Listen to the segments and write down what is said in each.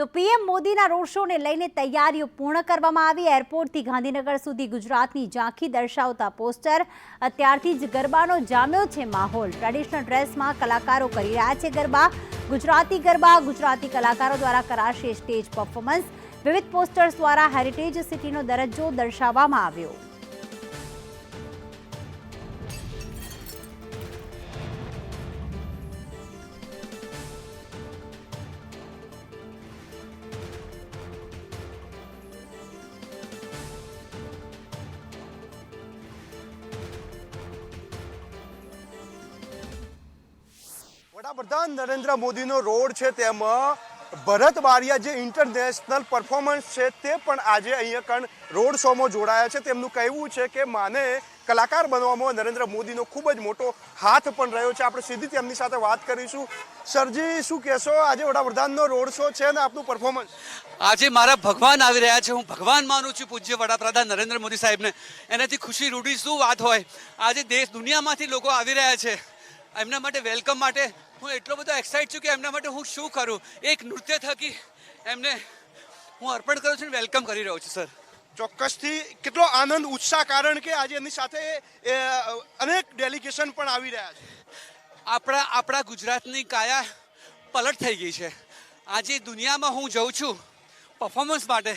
તો પીએમ મોદીના રોડ શોને લઈને તૈયારીઓ પૂર્ણ કરવામાં આવી. એરપોર્ટથી ગાંધીનગર સુધી ગુજરાતની ઝાંખી દર્શાવતા પોસ્ટર. અત્યારથી જ ગરબાનો જામ્યો છે માહોલ. ટ્રેડિશનલ ડ્રેસમાં કલાકારો કરી રહ્યા છે ગરબા. ગુજરાતી ગરબા ગુજરાતી કલાકારો દ્વારા કરાશે સ્ટેજ પરફોર્મન્સ. વિવિધ પોસ્ટર્સ દ્વારા હેરિટેજ સિટીનો દરજ્જો દર્શાવવામાં આવ્યો. વડાપ્રધાન નરેન્દ્ર મોદીનો રોડ છે તેમાં, ભરત બારિયા જે ઇન્ટરનેશનલ પરફોર્મન્સ છે તે પણ આજે અહીંયા કણ રોડ શોમાં જોડાયા છે. તેમનું કહેવું છે કે માને કલાકાર બનવામાં નરેન્દ્ર મોદીનો ખૂબ જ મોટો હાથ પણ રહ્યો છે. આપણે સીધી તેમની સાથે વાત કરીશું. સરજી, શું કહેશો? આજે વડાપ્રધાનનો રોડ શો છે ને આપનું પરફોર્મન્સ આજે મારા ભગવાન આવી રહ્યા છે. હું ભગવાન માનું છું પૂજ્ય વડાપ્રધાન નરેન્દ્ર મોદી સાહેબને. એનાથી ખુશી રૂઢી શું વાત હોય? આજે દેશ દુનિયામાંથી લોકો આવી રહ્યા છે. એમના માટે વેલકમ માટે હું એટલો બધો એક્સાઇટ છું કે એમના માટે હું શું કરું? એક નૃત્ય થકી એમને હું અર્પણ કરું છું ને વેલકમ કરી રહ્યો છું સર ચોક્કસથી કેટલો આનંદ ઉત્સાહ કારણ કે આજે એમની સાથે અનેક ડેલિગેશન પણ આવી રહ્યા છે. આપણા આપણા ગુજરાતની કાયા પલટ થઈ ગઈ છે. આજે દુનિયામાં હું જઉં છું પરફોર્મન્સ માટે.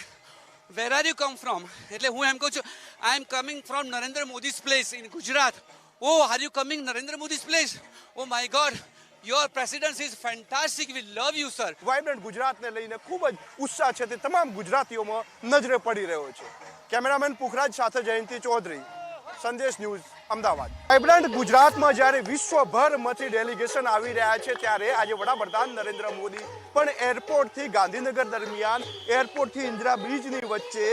Where are you come from એટલે હું એમ કહું છું I am coming from Narendra Modi's place in Gujarat. Oh are you coming Narendra Modi's place oh my God your presence is fantastic we love you sir vibrant ગુજરાતને લઈને ખૂબ જ ઉત્સાહ છે તે તમામ ગુજરાતીઓમાં નજરે પડી રહ્યો છે. કેમેરામેન પુખરાજ સાથે જયંતિ ચૌધરી, સંદેશ ન્યૂઝ. અમદાવાદ. વાઇબ્રન્ટ ગુજરાતમાં જ્યારે વિશ્વભરમાંથી ડેલિગેશન આવી રહ્યા છે, ત્યારે આજે વડાપ્રધાન નરેન્દ્ર મોદી પણ એરપોર્ટથી ગાંધીનગર દરમિયાન એરપોર્ટથી ઇન્દિરા બ્રિજની વચ્ચે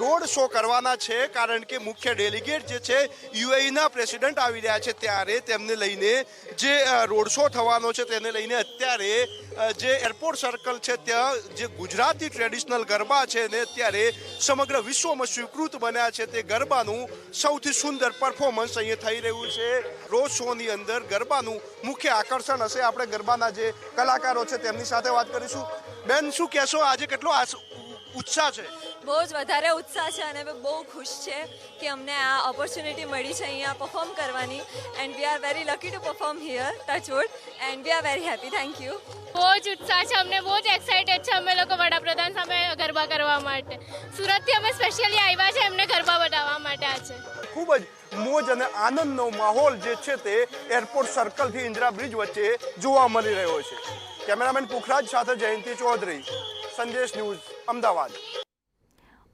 રોડ શો કરવાના છે. કારણ કે મુખ્ય ડેલિગેટ જે છે, યુએઈના પ્રેસિડેન્ટ આવી રહ્યા છે. ત્યારે તેમને લઈને જે રોડ શો થવાનો છે, તેને લઈને અત્યારે જે એરપોર્ટ સર્કલ છે, ત્યાં જે ગુજરાતી ટ્રેડિશનલ ગરબા છે ને અત્યારે સમગ્ર વિશ્વમાં સ્વીકૃત બન્યા છે. તે ગરબાનું સૌથી સુંદર પરફોર્મન્સ અહીંયા થઈ રહ્યું છે. રોજ શોની અંદર ગરબાનું મુખ્ય આકર્ષણ હશે. આપણે ગરબાના જે કલાકારો છે તેમની સાથે વાત કરીશું. બેન શું કહેશો? આજે કેટલો ઉત્સાહ છે? બહુ જ વધારે ઉત્સાહ છે અને અમે બહુ ખુશ છે કે અમને આ ઓપોર્ચ્યુનિટી મળી છે અહીંયા પરફોર્મ કરવાની. And we are very lucky to perform here touchwood and we are very happy thank you બહુ જ ઉત્સાહ છે. અમને બહુ જ એક્સાઇટેડ છે. અમે લોકો વડાપ્રધાન સામે ગરબા કરવા માટે. સુરતથી અમે સ્પેશિયલી આવ્યા છે. એમને ગરબા ખૂબ જ મોજ અને આનંદનો માહોલ જે છે તે એરપોર્ટ સર્કલથી ઇન્દિરા બ્રિજ વચ્ચે જોવા મળી રહ્યો છે. કેમેરામેન પુખરાજ સાથે જયંતિ ચૌધરી, સંદેશ ન્યૂઝ, અમદાવાદ.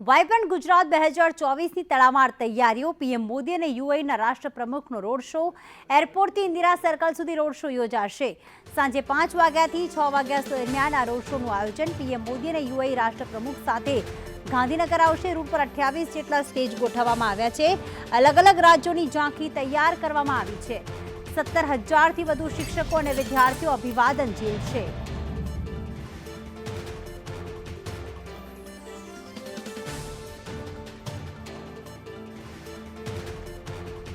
વાઇબ્રન્ટ ગુજરાત બે હજાર ચોવીસની તડામાર તૈયારીઓ, પીએમ મોદી અને યુએઈના રાષ્ટ્રપ્રમુખનો રોડ શો, એરપોર્ટથી ઇન્દિરા સર્કલ સુધી રોડ શો યોજાશે. સાંજે પાંચ વાગ્યાથી છ વાગ્યા દરમિયાન આ રોડ શોનું આયોજન પીએમ મોદી અને યુએઈ રાષ્ટ્રપ્રમુખ સાથે ગાંધીનગર આવશે. રૂટ પર અઠ્યાવીસ જેટલા સ્ટેજ ગોઠવવામાં આવ્યા છે. અલગ અલગ રાજ્યોની ઝાંખી તૈયાર કરવામાં આવી છે. સત્તર હજારથી વધુ શિક્ષકો અને વિદ્યાર્થીઓ અભિવાદન ઝીલશે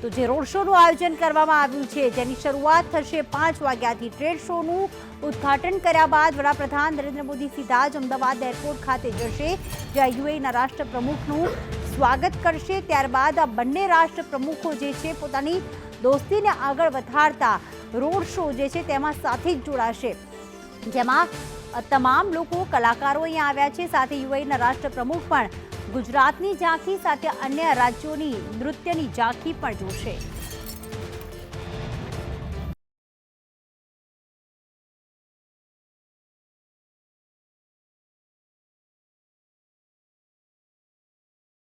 તો જે રોડ શોનું આયોજન કરવામાં આવ્યું છે, જેની શરૂઆત થશે પાંચ વાગ્યાથી ટ્રેડ શોનું ઉદ્ઘાટન કર્યા બાદ વડાપ્રધાન નરેન્દ્ર મોદી સીધા જ અમદાવાદ એરપોર્ટ ખાતે જશે, જ્યાં યુએઈના રાષ્ટ્રપ્રમુખનું સ્વાગત કરશે. ત્યારબાદ આ બંને રાષ્ટ્રપ્રમુખો જે છે, પોતાની દોસ્તીને આગળ વધારતા રોડ શો જે છે, તેમાં સાથે જ જોડાશે. જેમાં તમામ લોકો, કલાકારો અહીંયા આવ્યા છે. સાથે યુએઈના રાષ્ટ્રપ્રમુખ પણ ગુજરાતની ઝાંખી સાથે અન્ય રાજ્યોની નૃત્યની ઝાંખી પણ જોશે.